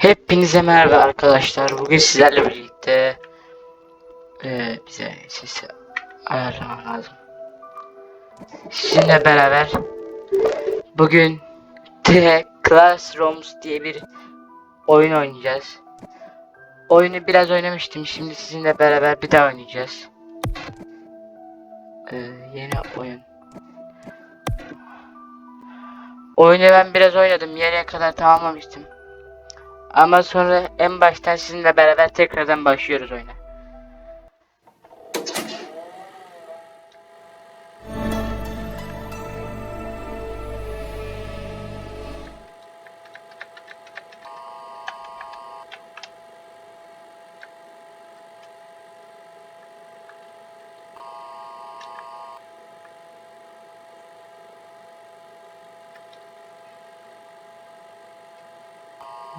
Hepinize merhaba arkadaşlar. Bugün sizlerle birlikte eee bize sesi ayarlamam lazım. Sizinle beraber bugün The Classrooms diye bir oyun oynayacağız. Oyunu biraz oynamıştım. Şimdi sizinle beraber bir daha oynayacağız. Eee, yeni oyun. Oyunu ben biraz oynadım. Yarıya kadar tamamlamıştım. Ama sonra en baştan sizinle beraber tekrardan başlıyoruz oyuna.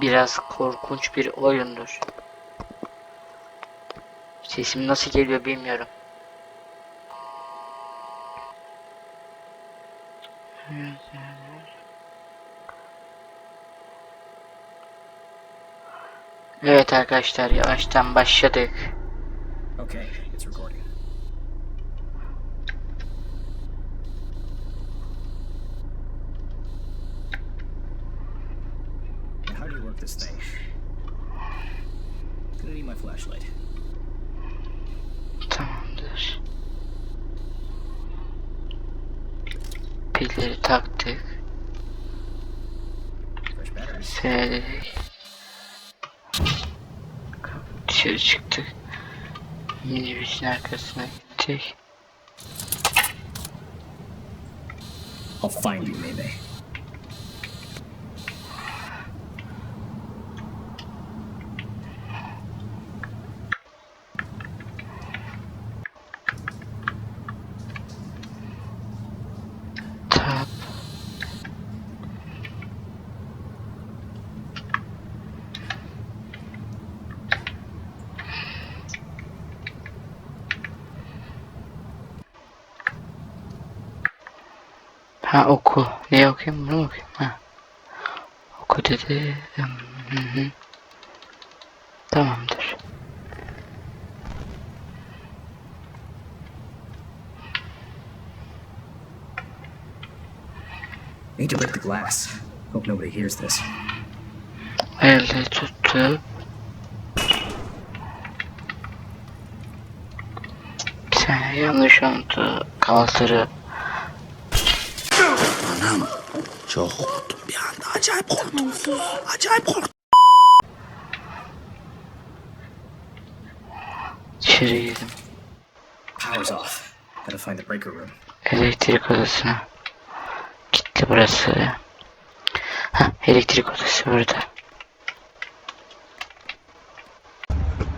Biraz korkunç bir oyundur. Sesim nasıl geliyor bilmiyorum. Evet arkadaşlar yavaştan başladık. Okay, it's recording. This thing? Gonna need my flashlight. Tamamdır. Pilleri taktık. Seyrededik. Dışarı çıktık. Minibüsün arkasına gittik. I'll find you, Mayday. Ha oku. Ne okuyayım? Bunu mu okuyayım? Ha. Oku dedi. Hı hı. Tamamdır. Need to break the glass. Hope nobody hears this. Elde tuttu. Bir saniye yanlış oldu. Kaltırı. Anam çok korktum bir anda. Acayip korktum. Acayip korktum. İçeri girdim. Power's off. Gotta find the breaker room. Elektrik odasına. Gitti burası. Ha elektrik odası burada.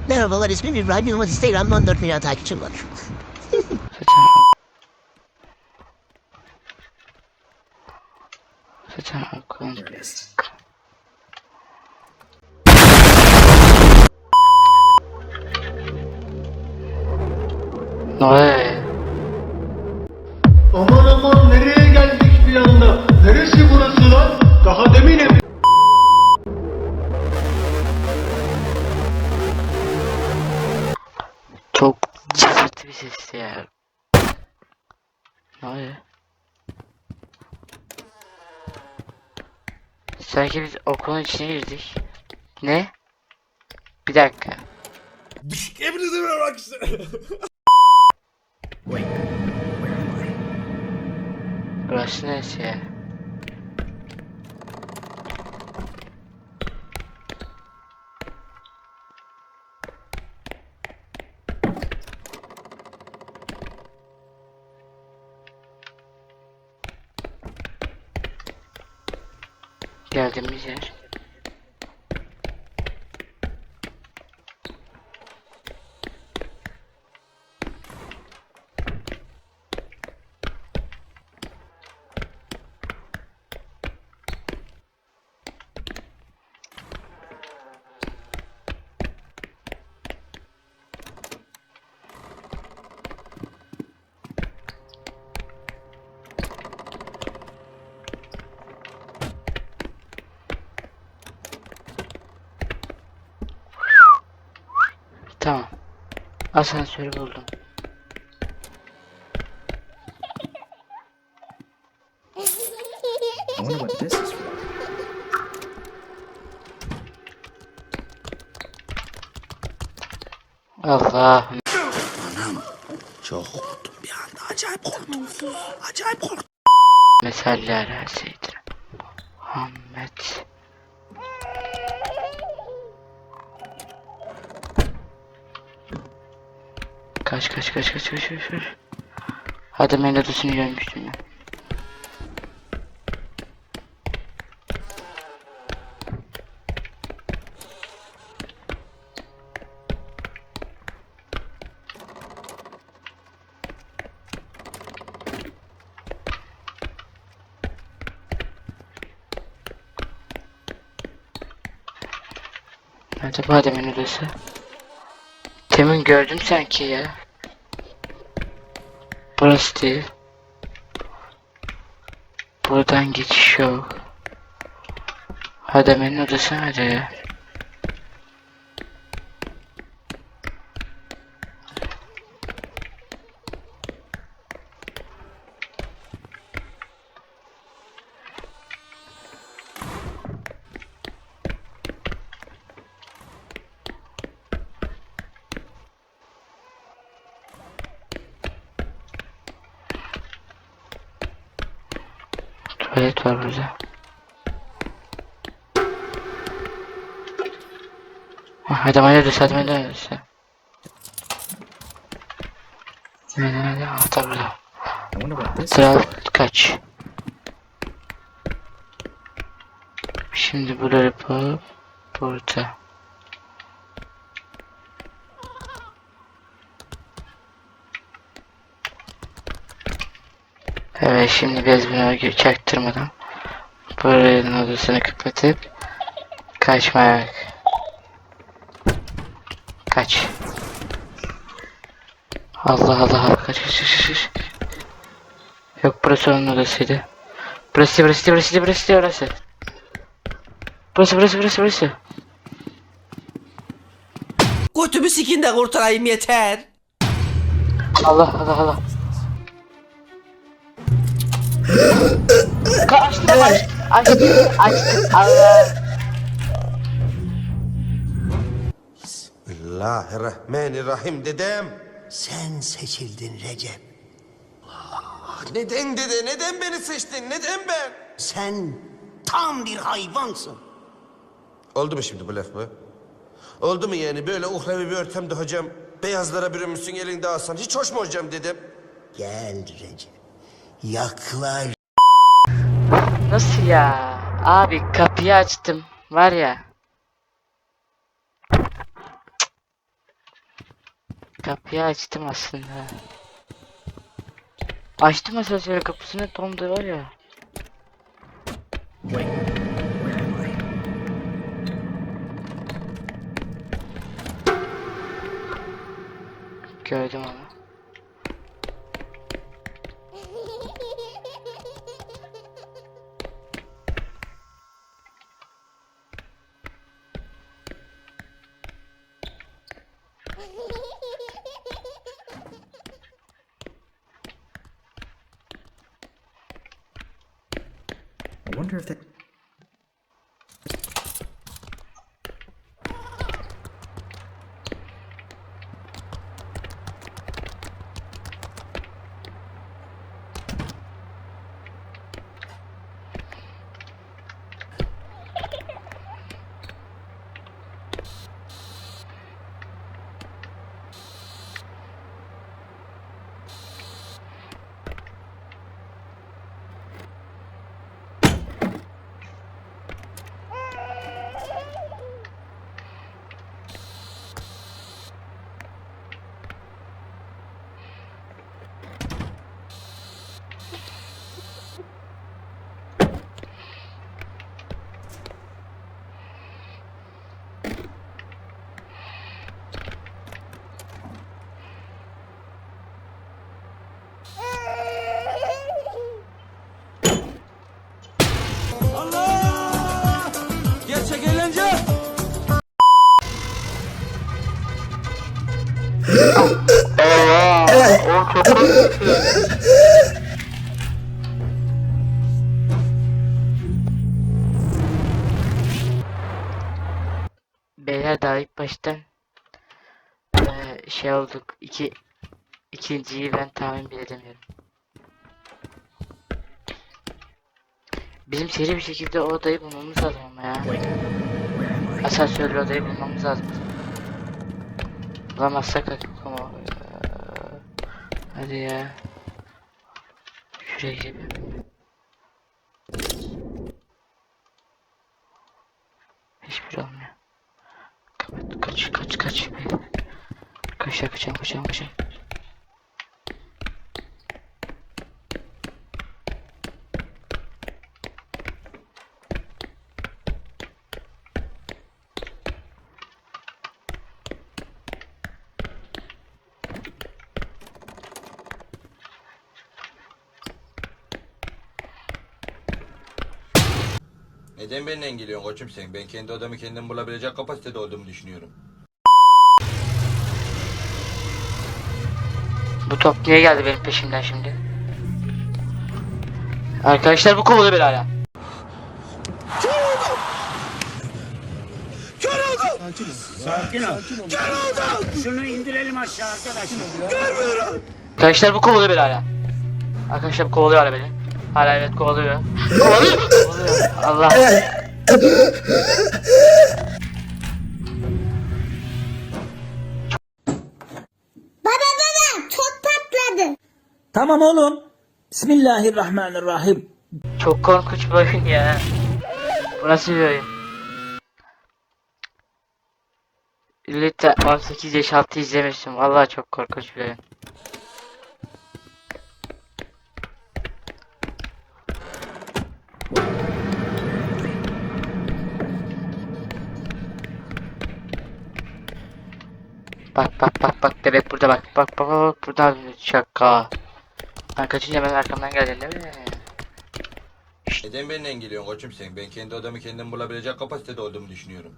Merhabalar ismim İbrahim Yılmaz Instagram'da 14 milyon takipçim var. Zaten Zaten okulun There it Sanki biz okulun içine girdik. Ne? Bir dakika. Wait, where am I? Burası neresi ya? Geldiğimiz. Asansörü buldum. I wonder what this is for. Allah. Anam çok korktum bir anda. Acayip korktum. Acayip korktum. Mesaller her şeydir. Muhammed. Kaç kaç kaç kaç kaç kaç kaç. Hadi ben odasını görmüştüm ya. Nerede bu adamın odası? Temin gördüm sanki ya. Burası değil. Buradan geçiş yok. Adamın odası nerede ya? Anahtar burada. I wonder what this is Sıra for. kaç. Şimdi buraya yapıp burada. Evet şimdi biz bunu çaktırmadan buranın odasını kapatıp kaçmak. Kaç. Allah Allah kaç kaç kaç kaç. Yok burası onun odasıydı. Burası burası burası burası burası. Burası burası burası burası. Götümü sikin de kurtarayım yeter. Allah Allah Allah. Kaçtı kaçtı. Açtı açtı. Allah. Bismillahirrahmanirrahim dedem. Sen seçildin Recep. Neden dede? Neden beni seçtin? Neden ben? Sen tam bir hayvansın. Oldu mu şimdi bu laf mı? Oldu mu yani böyle uhrevi bir ortamda hocam beyazlara bürünmüşsün elinde alsan hiç hoş mu hocam dedim? Gel Recep. Yaklaş. Nasıl ya? Abi kapıyı açtım. Var ya. Kapıyı açtım aslında. Açtım asansör kapısını tam da var ya. Gördüm onu. Wonder if that. Çok korktum. Beyler daha ilk baştan eee, şey olduk. İki ikinciyi ben tahmin bile edemiyorum. Bizim seri bir şekilde odayı bulmamız lazım ama ya. Asansörlü odayı bulmamız lazım. Bulamazsak artık ama. Hadi ya. Şuraya gidelim. Hiçbir olmuyor. Kapat, kaç, kaç, kaç. Kaç, kaçacağım, kaçacağım, kaçacağım. Neden beni engelliyorsun koçum sen? Ben kendi odamı kendim bulabilecek kapasitede olduğumu düşünüyorum. Bu top niye geldi benim peşimden şimdi? Arkadaşlar bu kovalıyor beni hala. Arkadaşlar bu kovalıyor beni hala. Arkadaşlar bu kovalıyor hala beni. Hala evet kovalıyor. Kovalıyor. kovalıyor. Allah. Baba baba çok patladı. Tamam oğlum. Bismillahirrahmanirrahim. Çok korkunç bir oyun ya. Bu nasıl bir oyun? Lütfen 18 yaş altı izlemesin. Vallahi çok korkunç bir oyun. Bak bak bak bak bebek burada bak bak bak bak burada şaka. Ben kaçınca hemen arkamdan geldin değil mi? Neden beni engelliyorsun koçum sen? Ben kendi odamı kendim bulabilecek kapasitede olduğumu düşünüyorum.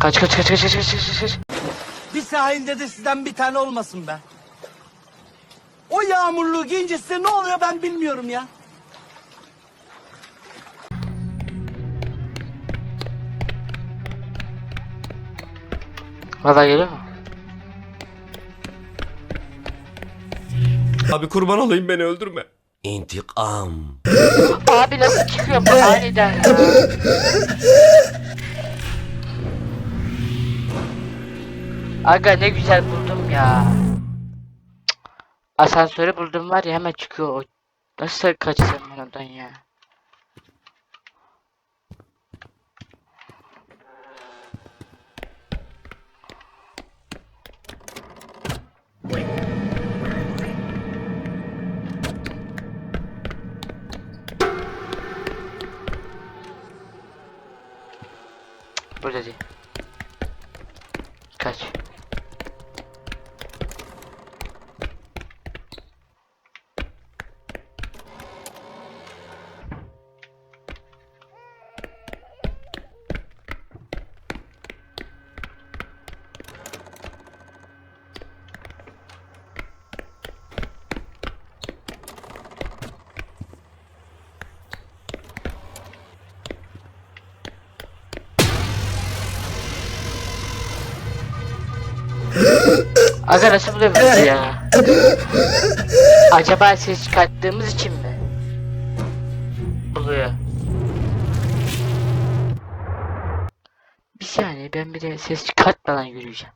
Kaç kaç kaç kaç kaç kaç kaç kaç. Bir sahilde de sizden bir tane olmasın be. O yağmurluğu giyince size ne oluyor ben bilmiyorum ya. Valla geliyor mu? Abi kurban olayım beni öldürme. İntikam. Abi nasıl çıkıyor bu aniden ya? Aga ne güzel buldum ya. Asansörü buldum var ya hemen çıkıyor o. Nasıl kaçacağım ben oradan ya? Burada değil. Kaç. Aga nasıl buluyoruz ya? Acaba ses çıkarttığımız için mi? Buluyor. Bir saniye ben bir de ses çıkartmadan yürüyeceğim.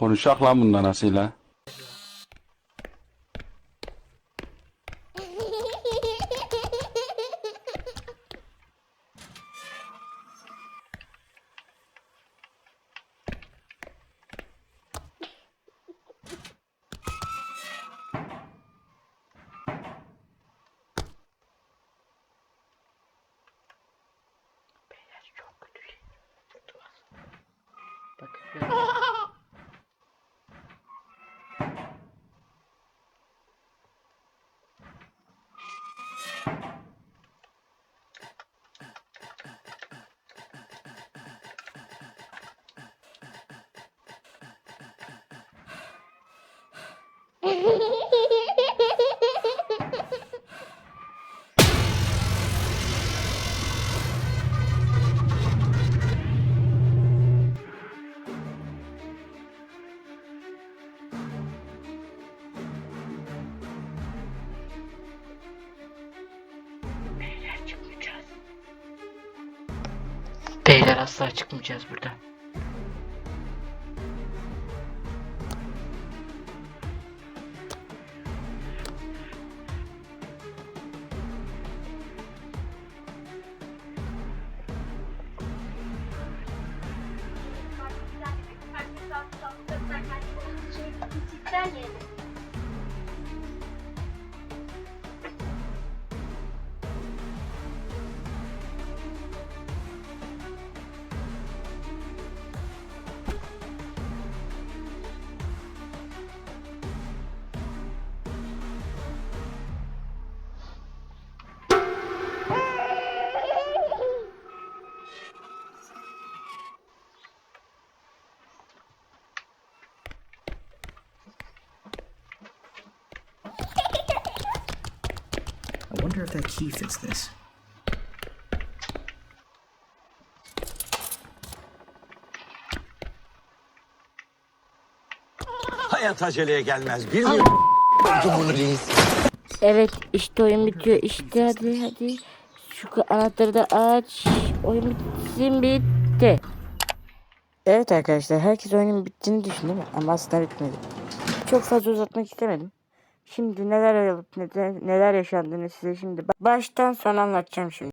Konuşak lan bundan anasıyla. Asla çıkmayacağız buradan. Wonder if that key fits this. Hayat aceleye gelmez. Bir gün bunu reis. Evet işte oyun bitiyor. İşte hadi hadi. Şu anahtarı da aç. Oyun bitsin bitti. Evet arkadaşlar herkes oyunun bittiğini düşündü? Ama aslında bitmedi. Çok fazla uzatmak istemedim. Şimdi neler olup neler, yaşandığını size şimdi ba- baştan sona anlatacağım şimdi.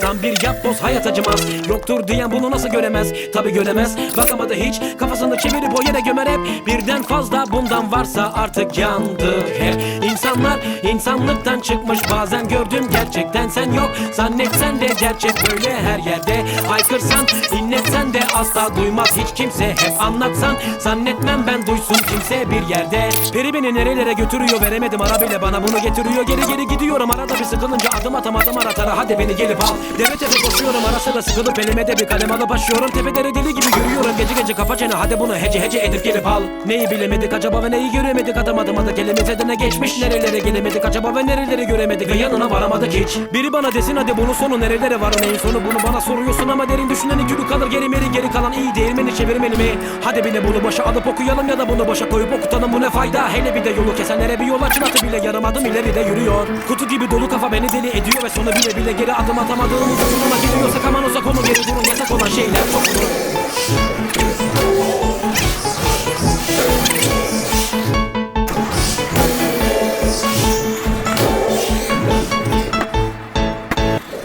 Tam bir yapboz hayat acımaz. Yoktur diyen bunu nasıl göremez Tabi göremez bakamadı hiç Kafasını çevirip o yere gömer hep. Birden fazla bundan varsa artık yandı hep. İnsanlar insanlıktan çıkmış Bazen gördüm gerçekten sen yok. Zannetsen de gerçek böyle her yerde. Haykırsan inletsen de asla duymaz. Hiç kimse Hep anlatsan zannetmem ben duysun kimse bir yerde. Peri beni nerelere götürüyor veremedim. Ara bile bana bunu getiriyor. Geri geri gidiyorum. Arada bir sıkılınca adım atamadım aratara Hadi beni gelip al Deve tepe koşuyorum ara sıra sıkılıp elime de bir kalem alıp başlıyorum Tepelere deli gibi yürüyorum gece gece kafa çene. Hadi bunu hece hece edip gelip al. Neyi bilemedik acaba ve neyi göremedik? Adım adım adı elimize de ne geçmiş. Nerelere gelemedik acaba ve nereleri göremedik? Ve yanına varamadık hiç. Biri bana desin hadi bunun sonu nerelere var? Neyin sonu Bunu bana soruyorsun ama derin düşüneni gülü kalır. Geri meri geri kalan iyi değirmeni çevirmeli mi? Hadi bile bunu başa alıp okuyalım ya da bunu boşa koyup okutalım. Bu ne fayda? Hele bir de yolu kesenlere bir yol açın. Atı bile yarım adım ileride yürüyor. Kutu gibi dolu kafa beni deli ediyor ve sonu bile bile geri adım atamadığımızda sonuna gidiyorsak aman uzak olun geri durun yasak olan şeyler çok olur.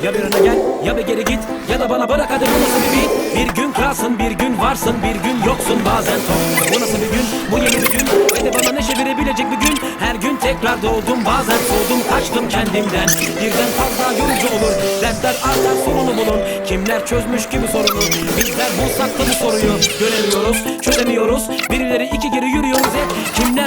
Ya bir öne gel ya bir geri git. Ya da bana bırak hadi bu nasıl bir beat? Bir gün kralsın bir gün varsın bir gün yoksun bazen. Tok Bu nasıl bir gün? Bu yeni bir gün. Ve de bana ne çevirebilecek bir gün gün tekrar doğdum bazen soğudum kaçtım kendimden. Birden fazla yorucu olur Dertler artar sorunu bulun. Kimler çözmüş kimi sorunu Bizler bulsak da bu soruyu? Göremiyoruz çözemiyoruz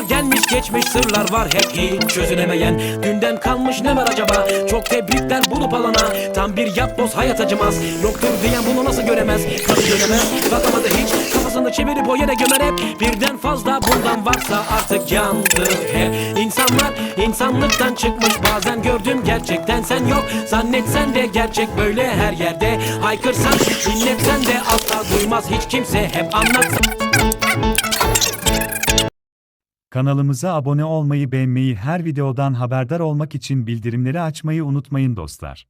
gelmiş geçmiş sırlar var hep hiç çözülemeyen Dünden kalmış ne var acaba? Çok tebrikler bulup alana. Tam bir yapboz hayat acımaz. Yoktur diyen bunu nasıl göremez? Tadı göremez? Bakamadı hiç. Kafasını çevirip o yere gömer hep. Birden fazla bundan varsa artık yandı hep. İnsanlar insanlıktan çıkmış. Bazen gördüm gerçekten sen yok. Zannetsen de gerçek böyle her yerde. Haykırsan dinletsen de asla duymaz. Hiç kimse hep anlatsın Kanalımıza abone olmayı, beğenmeyi, her videodan haberdar olmak için bildirimleri açmayı unutmayın dostlar.